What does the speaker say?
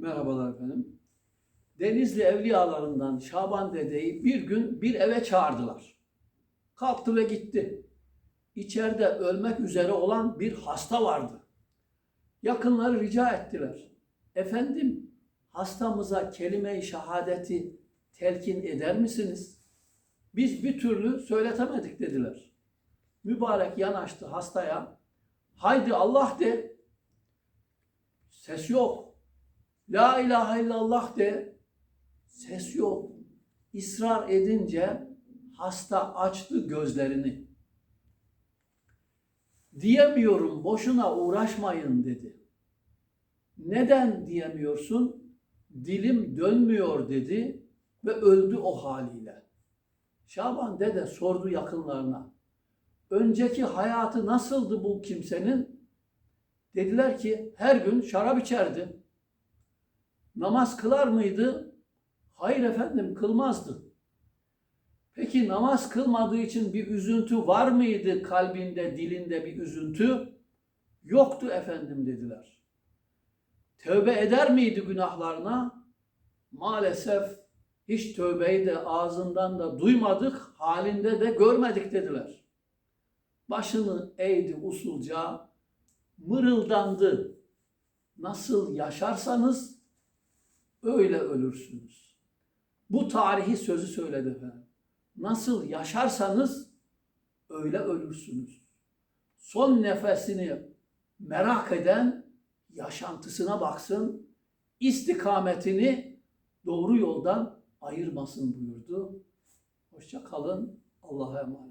Merhabalar efendim. Denizli evliyalarından Şaban dedeyi bir gün bir eve çağırdılar. Kalktı ve gitti. İçeride ölmek üzere olan bir hasta vardı. Yakınları rica ettiler. Efendim hastamıza kelime-i şehadeti telkin eder misiniz? Biz bir türlü söyletemedik dediler. Mübarek yanaştı hastaya. Haydi Allah de. Ses yok. La ilahe illallah de. Ses yok. İsrar edince hasta açtı gözlerini. Diyemiyorum boşuna uğraşmayın dedi. Neden diyemiyorsun? Dilim dönmüyor dedi ve öldü o haliyle. Şaban dede sordu yakınlarına. Önceki hayatı nasıldı bu kimsenin? Dediler ki her gün şarap içerdi. Namaz kılar mıydı? Hayır efendim kılmazdı. Peki namaz kılmadığı için bir üzüntü var mıydı kalbinde, dilinde bir üzüntü? Yoktu efendim dediler. Tövbe eder miydi günahlarına? Maalesef hiç tövbeyi de ağzından da duymadık, halinde de görmedik dediler. Başını eğdi usulca, mırıldandı. Nasıl yaşarsanız öyle ölürsünüz. Bu tarihi sözü söyledi efendim. Nasıl yaşarsanız öyle ölürsünüz. Son nefesini merak eden yaşantısına baksın, istikametini doğru yoldan ayırmasın buyurdu. Hoşça kalın, Allah'a emanet.